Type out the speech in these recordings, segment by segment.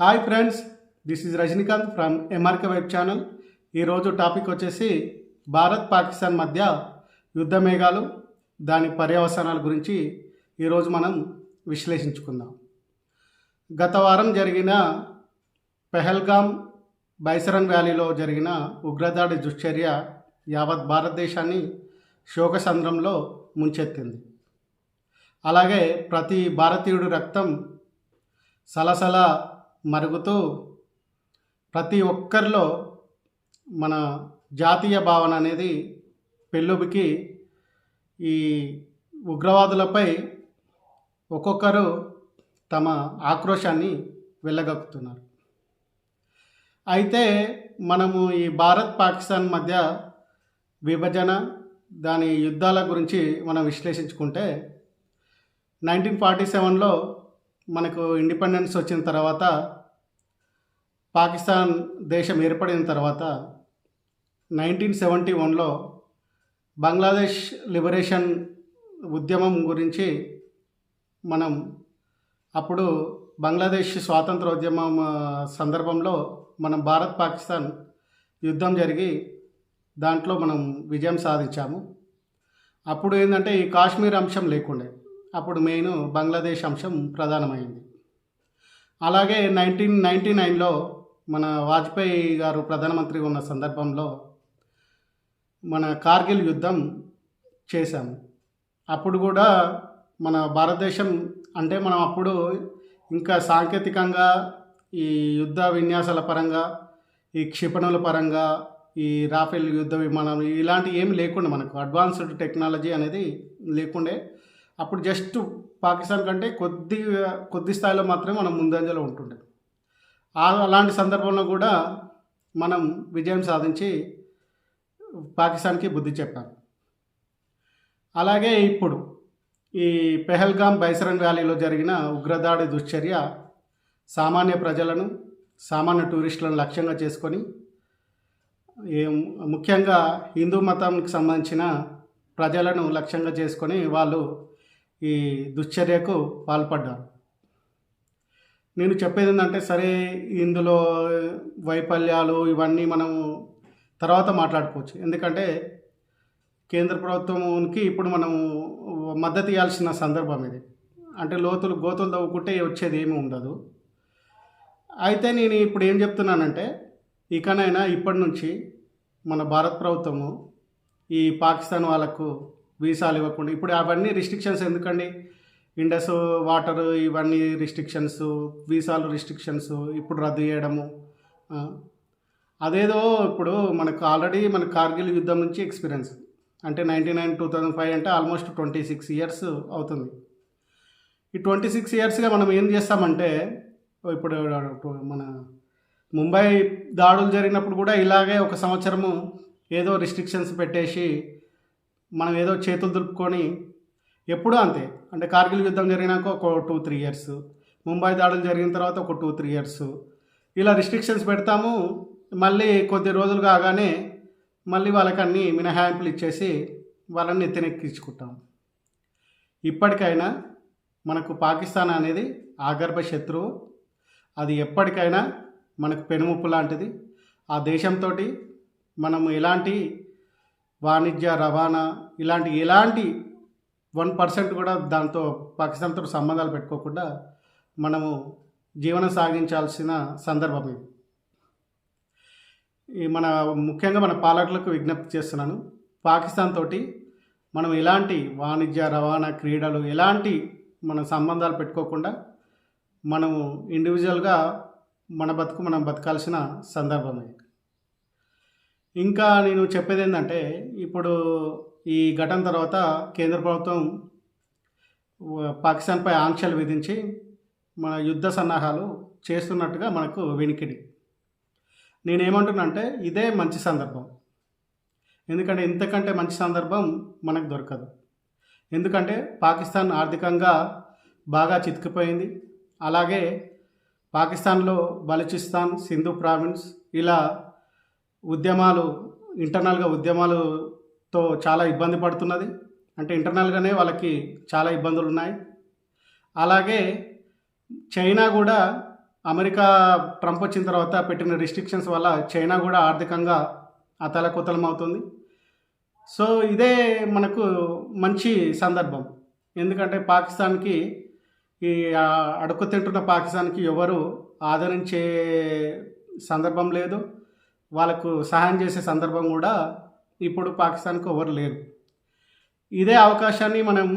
Hi friends this is Rajinikanth from MRK web channel ఈరోజు topic వచ్చేసి భారత్ పాకిస్తాన్ మధ్య యుద్ధమేఘాలు దాని పర్యవసానాల గురించి ఈరోజు మనం విశ్లేషించుకుందాం. గత వారం జరిగిన పెహల్గాం బైసరన్ వ్యాలీలో జరిగిన ఉగ్రదాడి దుశ్చర్య యావత్ భారతదేశాన్ని శోకసంద్రంలో ముంచెత్తింది. అలాగే ప్రతి భారతీయుడి రక్తం సలసల మరుగుతూ ప్రతి ఒక్కరిలో మన జాతీయ భావన అనేది పెళ్ళుబికి ఈ ఉగ్రవాదులపై ఒక్కొక్కరు తమ ఆక్రోశాన్ని వెళ్ళగక్కుతున్నారు అయితే మనము ఈ భారత్ పాకిస్తాన్ మధ్య విభజన దాని యుద్ధాల గురించి మనం విశ్లేషించుకుంటే నైన్టీన్ ఫార్టీ సెవెన్లో మనకు ఇండిపెండెన్స్ వచ్చిన తర్వాత పాకిస్తాన్ దేశం ఏర్పడిన తర్వాత నైన్టీన్ సెవెంటీ వన్లో బంగ్లాదేశ్ లిబరేషన్ ఉద్యమం గురించి మనం అప్పుడు బంగ్లాదేశ్ స్వాతంత్ర ఉద్యమం సందర్భంలో మనం భారత్ పాకిస్తాన్ యుద్ధం జరిగి దాంట్లో మనం విజయం సాధించాము. అప్పుడు ఏంటంటే ఈ కాశ్మీర్ అంశం లేకుండే. అప్పుడు మెయిన్ బంగ్లాదేశ్ అంశం ప్రధానమైంది. అలాగే నైన్టీన్ నైంటీ నైన్లో మన వాజ్పేయి గారు ప్రధానమంత్రిగా ఉన్న సందర్భంలో మన కార్గిల్ యుద్ధం చేశాము. అప్పుడు కూడా మన భారతదేశం అంటే మనం అప్పుడు ఇంకా సాంకేతికంగా ఈ యుద్ధ విన్యాసాల పరంగా ఈ క్షిపణుల పరంగా ఈ రాఫెల్ యుద్ధ విమానం ఇలాంటివి ఏమి లేకుండే మనకు అడ్వాన్స్డ్ టెక్నాలజీ అనేది లేకుండే అప్పుడు జస్ట్ పాకిస్తాన్ కంటే కొద్ది కొద్ది స్థాయిలో మాత్రమే మనం ముందంజలో ఉంటుండే. అలాంటి సందర్భంలో కూడా మనం విజయం సాధించి పాకిస్తాన్కి బుద్ధి చెప్పాం. అలాగే ఇప్పుడు ఈ పెహల్గాం బైసరన్ వ్యాలీలో జరిగిన ఉగ్రదాడి దుశ్చర్య సామాన్య ప్రజలను సామాన్య టూరిస్టులను లక్ష్యంగా చేసుకొని ముఖ్యంగా హిందూ మతానికి సంబంధించిన ప్రజలను లక్ష్యంగా చేసుకొని వాళ్ళు ఈ దుశ్చర్యకు పాల్పడ్డారు నేను చెప్పేది ఏంటంటే సరే ఇందులో వైఫల్యాలు ఇవన్నీ మనము తర్వాత మాట్లాడుకోవచ్చు. ఎందుకంటే కేంద్ర ప్రభుత్వంకి ఇప్పుడు మనము మద్దతు ఇవ్వాల్సిన సందర్భం ఇది. అంటే లోతులు గోతులు తవ్వుకుంటే వచ్చేది ఏమీ ఉండదు. అయితే నేను ఇప్పుడు ఏం చెప్తున్నానంటే ఇకనైనా ఇప్పటి నుంచి మన భారత ప్రభుత్వము ఈ పాకిస్తాన్ వాళ్ళకు వీసాలు ఇవ్వకుండా. ఇప్పుడు అవన్నీ రిస్ట్రిక్షన్స్ ఎందుకండి? ఇండస్ వాటర్ ఇవన్నీ రిస్ట్రిక్షన్స్ వీసాలు రిస్ట్రిక్షన్స్ ఇప్పుడు రద్దు చేయడము. అదేదో ఇప్పుడు మనకు ఆల్రెడీ మన కార్గిల్ యుద్ధం నుంచి ఎక్స్పీరియన్స్ అంటే ninety nine two thousand five అంటే ఆల్మోస్ట్ ట్వంటీ సిక్స్ ఇయర్స్ అవుతుంది. ఈ ట్వంటీ సిక్స్ ఇయర్స్గా మనం ఏం చేస్తామంటే ఇప్పుడు మన ముంబై దాడులు జరిగినప్పుడు కూడా ఇలాగే ఒక సంవత్సరము ఏదో రిస్ట్రిక్షన్స్ పెట్టేసి మనం ఏదో చేతులు దులుపుకొని ఎప్పుడూ అంతే. అంటే కార్గిల్ యుద్ధం జరిగినాక ఒక టూ త్రీ ఇయర్స్. ముంబై దాడులు జరిగిన తర్వాత ఒక టూ త్రీ ఇయర్స్. ఇలా రిస్ట్రిక్షన్స్ పెడతాము. మళ్ళీ కొద్ది రోజులు కాగానే మళ్ళీ వాళ్ళకి అన్ని మినహాయింపులు ఇచ్చేసి వాళ్ళని ఎత్తినెక్కించుకుంటాం ఇప్పటికైనా మనకు పాకిస్తాన్ అనేది ఆగర్భ శత్రువు. అది ఎప్పటికైనా మనకు పెనుముప్పు లాంటిది. ఆ దేశంతో మనము ఎలాంటి వాణిజ్య రవాణా ఇలాంటి ఎలాంటి వన్ పర్సెంట్ కూడా దాంతో పాకిస్తాన్తో సంబంధాలు పెట్టుకోకుండా మనము జీవనం సాగించాల్సిన సందర్భం ఇది. ఈ మన ముఖ్యంగా మన పాలకులకు విజ్ఞప్తి చేస్తున్నాను. పాకిస్తాన్ తోటి మనం ఎలాంటి వాణిజ్య రవాణా క్రీడలు ఎలాంటి మన సంబంధాలు పెట్టుకోకుండా మనము ఇండివిజువల్గా మన బతుకు మనం బతకాల్సిన సందర్భం ఇది. ఇంకా నేను చెప్పేది ఏంటంటే ఇప్పుడు ఈ ఘటన తర్వాత కేంద్ర ప్రభుత్వం పాకిస్తాన్పై ఆంక్షలు విధించి మన యుద్ధ సన్నాహాలు చేస్తున్నట్టుగా మనకు వినికిడి నేనేమంటున్నానంటే ఇదే మంచి సందర్భం. ఎందుకంటే ఇంతకంటే మంచి సందర్భం మనకు దొరకదు. ఎందుకంటే పాకిస్తాన్ ఆర్థికంగా బాగా చితికిపోయింది. అలాగే పాకిస్తాన్లో బలూచిస్తాన్ సింధు ప్రావిన్స్ ఇలా ఉద్యమాలు ఇంటర్నల్గా ఉద్యమాలతో చాలా ఇబ్బంది పడుతున్నది. అంటే ఇంటర్నల్గానే వాళ్ళకి చాలా ఇబ్బందులు ఉన్నాయి అలాగే చైనా కూడా అమెరికా ట్రంప్ వచ్చిన తర్వాత పెట్టిన రిస్ట్రిక్షన్స్ వల్ల చైనా కూడా ఆర్థికంగా అతలకుతలం అవుతుంది సో ఇదే మనకు మంచి సందర్భం. ఎందుకంటే పాకిస్తాన్కి ఈ ఆ, తింటున్న పాకిస్తాన్కి ఎవరు ఆదరించే సందర్భం లేదు. వాళ్ళకు సహాయం చేసే సందర్భం కూడా ఇప్పుడు పాకిస్తాన్కు ఎవరు లేరు. ఇదే అవకాశాన్ని మనం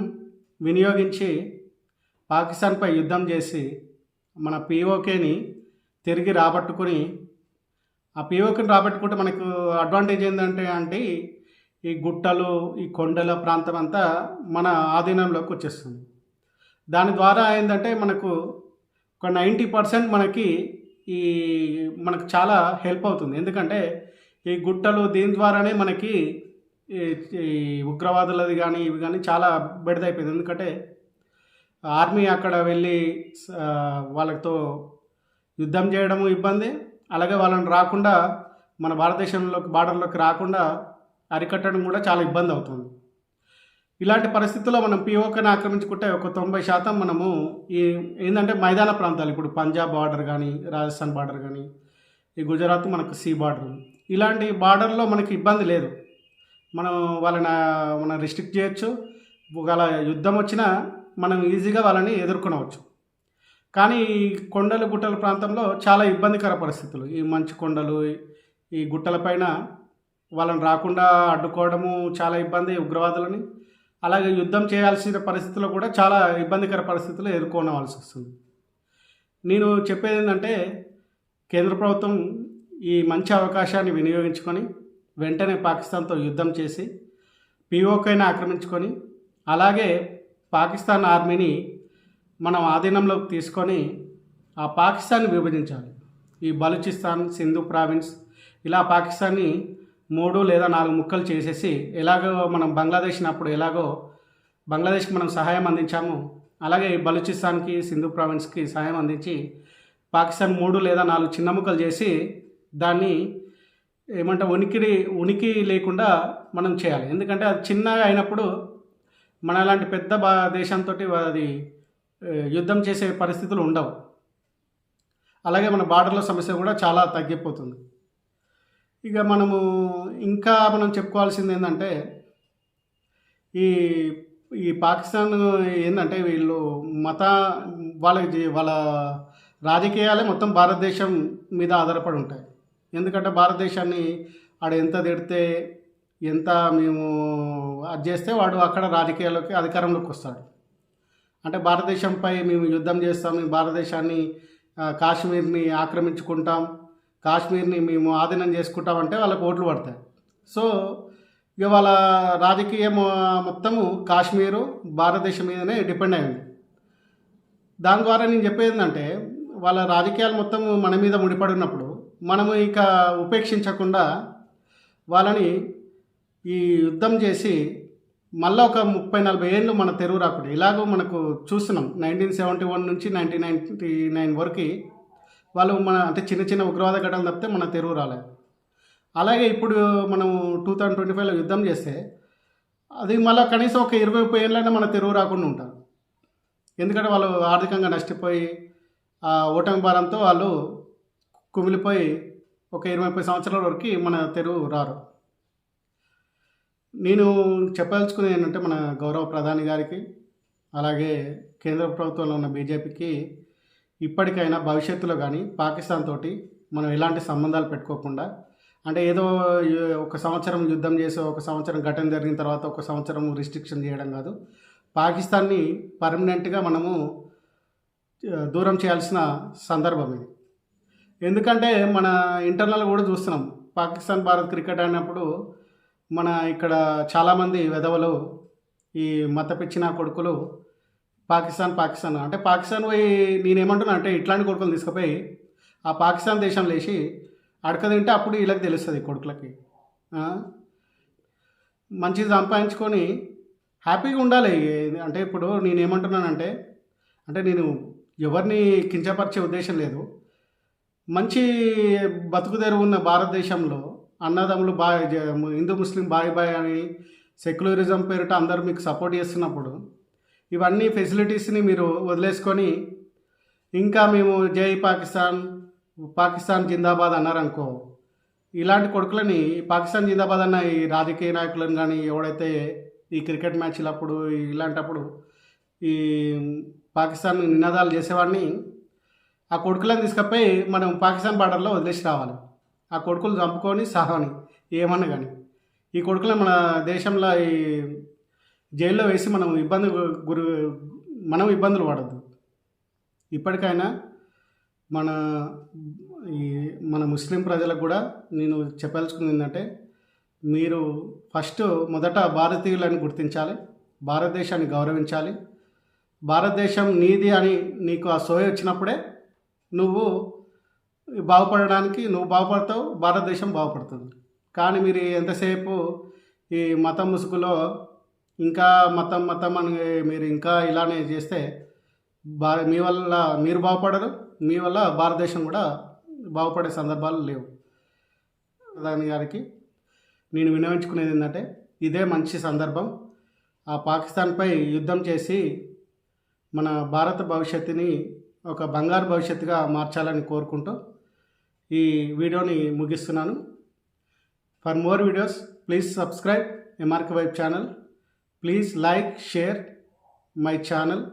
వినియోగించి పాకిస్తాన్పై యుద్ధం చేసి మన పిఓకేని తిరిగి రాబట్టుకుని ఆ పిఓకేని రాబట్టుకుంటే మనకు అడ్వాంటేజ్ ఏంటంటే అంటే ఈ గుట్టలు ఈ కొండల ప్రాంతం అంతా మన ఆధీనంలోకి వచ్చేస్తుంది. దాని ద్వారా ఏంటంటే మనకు ఒక నైంటీ పర్సెంట్ మనకి ఈ మనకు చాలా హెల్ప్ అవుతుంది. ఎందుకంటే ఈ గుట్టలు దీని ద్వారానే మనకి ఈ ఉగ్రవాదులది కానీ ఇవి కానీ చాలా బెడదైపోయింది. ఎందుకంటే ఆర్మీ అక్కడ వెళ్ళి వాళ్ళతో యుద్ధం చేయడము ఇబ్బంది. అలాగే వాళ్ళని రాకుండా మన భారతదేశంలోకి బార్డర్లోకి రాకుండా అరికట్టడం కూడా చాలా ఇబ్బంది అవుతుంది. ఇలాంటి పరిస్థితుల్లో మనం పిఓకేని ఆక్రమించుకుంటే ఒక తొంభై శాతం మనము ఈ ఏంటంటే మైదాన ప్రాంతాలు ఇప్పుడు పంజాబ్ బార్డర్ కానీ రాజస్థాన్ బార్డర్ కానీ ఈ గుజరాత్ మనకు సీ బార్డర్. ఇలాంటి బార్డర్లో మనకి ఇబ్బంది లేదు. మనం వాళ్ళని మనం రిస్ట్రిక్ట్ చేయొచ్చు. ఒకవేళ యుద్ధం వచ్చినా మనం ఈజీగా వాళ్ళని ఎదుర్కొనవచ్చు. కానీ ఈ కొండలు గుట్టల ప్రాంతంలో చాలా ఇబ్బందికర పరిస్థితులు. ఈ మంచు కొండలు ఈ గుట్టలపైన వాళ్ళని రాకుండా అడ్డుకోవడము చాలా ఇబ్బంది ఉగ్రవాదులని. అలాగే యుద్ధం చేయాల్సిన పరిస్థితుల్లో కూడా చాలా ఇబ్బందికర పరిస్థితులు ఎదుర్కొనవలసి వస్తుంది. నేను చెప్పేది ఏంటంటే కేంద్ర ప్రభుత్వం ఈ మంచి అవకాశాన్ని వినియోగించుకొని వెంటనే పాకిస్తాన్తో యుద్ధం చేసి పిఓకైనా ఆక్రమించుకొని అలాగే పాకిస్తాన్ ఆర్మీని మనం ఆధీనంలోకి తీసుకొని ఆ పాకిస్తాన్ని విభజించాలి. ఈ బలూచిస్తాన్ సింధు ప్రావిన్స్ ఇలా పాకిస్తాన్ని మూడు లేదా నాలుగు ముక్కలు చేసేసి ఎలాగో మనం బంగ్లాదేశ్ అప్పుడు ఎలాగో బంగ్లాదేశ్కి మనం సహాయం అందించాము. అలాగే ఈ బలూచిస్తాన్కి సింధు ప్రావిన్స్కి సహాయం అందించి పాకిస్తాన్ మూడు లేదా నాలుగు చిన్న ముక్కలు చేసి దాన్ని ఏమంటే ఉనికి ఉనికి లేకుండా మనం చేయాలి. ఎందుకంటే అది చిన్నగా అయినప్పుడు మన లాంటి పెద్ద బా దేశంతో అది యుద్ధం చేసే పరిస్థితులు ఉండవు. అలాగే మన బార్డర్ల సమస్య కూడా చాలా తగ్గిపోతుంది. ఇక మనము ఇంకా మనం చెప్పుకోవాల్సింది ఏంటంటే ఈ ఈ పాకిస్తాన్ ఏంటంటే వీళ్ళు మత వాళ్ళ వాళ్ళ రాజకీయాలే మొత్తం భారతదేశం మీద ఆధారపడి ఉంటాయి. ఎందుకంటే భారతదేశాన్ని ఆడ ఎంత తిడితే ఎంత మేము అది చేస్తే వాడు అక్కడ రాజకీయాల్లోకి అధికారంలోకి వస్తాడు. అంటే భారతదేశంపై మేము యుద్ధం చేస్తాం భారతదేశాన్ని కాశ్మీర్ని ఆక్రమించుకుంటాం కాశ్మీర్ని మేము ఆధీనం చేసుకుంటామంటే వాళ్ళకి ఓట్లు పడతాయి. సో ఇక వాళ్ళ రాజకీయం మొత్తము కాశ్మీరు భారతదేశం మీదనే డిపెండ్ అయింది. దాని ద్వారా నేను చెప్పేది ఏంటంటే వాళ్ళ రాజకీయాలు మొత్తం మన మీద ముడిపడి ఉన్నప్పుడు మనము ఇక ఉపేక్షించకుండా వాళ్ళని ఈ యుద్ధం చేసి మళ్ళీ ఒక ముప్పై నలభై ఏళ్ళు మన తెరువు రాకుండా ఇలాగో మనకు చూస్తున్నాం. నైన్టీన్ సెవెంటీ వన్ నుంచి నైన్టీన్ నైన్టీ నైన్ వరకు వాళ్ళు మన అంటే చిన్న చిన్న ఉగ్రవాద ఘటనలు తప్పితే మన తెరువు రాలేదు అలాగే ఇప్పుడు మనం టూ థౌజండ్ ట్వంటీ ఫైవ్లో యుద్ధం చేస్తే అది మళ్ళీ కనీసం ఒక ఇరవై ముప్పై ఏళ్ళైనా మన తెరువు రాకుండా ఉంటారు. ఎందుకంటే వాళ్ళు ఆర్థికంగా నష్టపోయి ఆ ఓటమి భారంతో వాళ్ళు కుమిలిపోయి ఒక ఇరవై ముప్పై సంవత్సరాల వరకు మన తెరువు రారు. నేను చెప్పదలుచుకునేది ఏంటంటే మన గౌరవ ప్రధాని గారికి అలాగే కేంద్ర ప్రభుత్వంలో ఉన్న బీజేపీకి ఇప్పటికైనా భవిష్యత్తులో కానీ పాకిస్తాన్ తోటి మనం ఎలాంటి సంబంధాలు పెట్టుకోకుండా అంటే ఏదో ఒక సంవత్సరం యుద్ధం చేసే ఒక సంవత్సరం ఘటన జరిగిన తర్వాత ఒక సంవత్సరం రిస్ట్రిక్షన్ చేయడం కాదు. పాకిస్తాన్ని పర్మనెంట్గా మనము దూరం చేయాల్సిన సందర్భం ఇది. ఎందుకంటే మన ఇంటర్నల్ కూడా చూస్తున్నాం. పాకిస్తాన్ భారత్ క్రికెట్ ఆడినప్పుడు మన ఇక్కడ చాలామంది వెధవలు ఈ మత పిచ్చిన కొడుకులు పాకిస్తాన్ పాకిస్తాన్ అంటే పాకిస్తాన్ పోయి నేనేమంటున్నా అంటే ఇట్లాంటి కొడుకులు తీసుకుపోయి ఆ పాకిస్తాన్ దేశం లేచి అడక తింటే అప్పుడు వీళ్ళకి తెలుస్తుంది కొడుకులకి. మంచి మంచిది సంపాదించుకొని హ్యాపీగా ఉండాలి. అంటే ఇప్పుడు నేనేమంటున్నానంటే అంటే నేను ఎవరిని కించపరిచే ఉద్దేశం లేదు. మంచి బతుకుదెరువు ఉన్న భారతదేశంలో అన్నదమ్ములు బాయ్ హిందూ ముస్లిం బాయ్ బాయ్ అని సెక్యులరిజం పేరిట అందరూ మీకు సపోర్ట్ చేస్తున్నప్పుడు ఇవన్నీ ఫెసిలిటీస్ని మీరు వదిలేసుకొని ఇంకా మేము జై పాకిస్తాన్ పాకిస్తాన్ జిందాబాద్ అన్నారనుకో ఇలాంటి కొడుకులని పాకిస్తాన్ జిందాబాద్ అన్న ఈ రాజకీయ నాయకులను కానీ ఎవడైతే ఈ క్రికెట్ మ్యాచ్లప్పుడు ఇలాంటప్పుడు ఈ పాకిస్తాన్ నినాదాలు చేసేవాడిని ఆ కొడుకులను తీసుకపోయి మనం పాకిస్తాన్ బార్డర్లో వదిలేసి రావాలి. ఆ కొడుకులు చంపుకొని సహాని ఏమన్నా కానీ ఈ కొడుకులను మన దేశంలో ఈ జైల్లో వేసి మనం ఇబ్బంది గురి మనం ఇబ్బందులు పడద్దు. ఇప్పటికైనా మన ఈ మన ముస్లిం ప్రజలకు కూడా నేను చెప్పాల్సుకుంది ఏంటంటే మీరు ఫస్ట్ మొదట భారతీయులని గుర్తించాలి భారతదేశాన్ని గౌరవించాలి. భారతదేశం నీది అని నీకు ఆ సోయ వచ్చినప్పుడే నువ్వు బాగుపడడానికి నువ్వు బాగుపడతావు భారతదేశం బాగుపడుతుంది. కానీ మీరు ఎంతసేపు ఈ మతం ముసుగులో ఇంకా మతం మతం అని మీరు ఇంకా ఇలానే చేస్తే బా మీ వల్ల మీరు బాగుపడరు మీ వల్ల భారతదేశం కూడా బాగుపడే సందర్భాలు లేవు. ప్రధాని గారికి నేను వినవించుకునేది ఏంటంటే ఇదే మంచి సందర్భం. ఆ పాకిస్తాన్పై యుద్ధం చేసి మన భారత భవిష్యత్తుని ఒక బంగారు భవిష్యత్తుగా మార్చాలని కోరుకుంటూ ఈ వీడియోని ముగిస్తున్నాను. For more videos please subscribe MRK vibe channel. Please like share my channel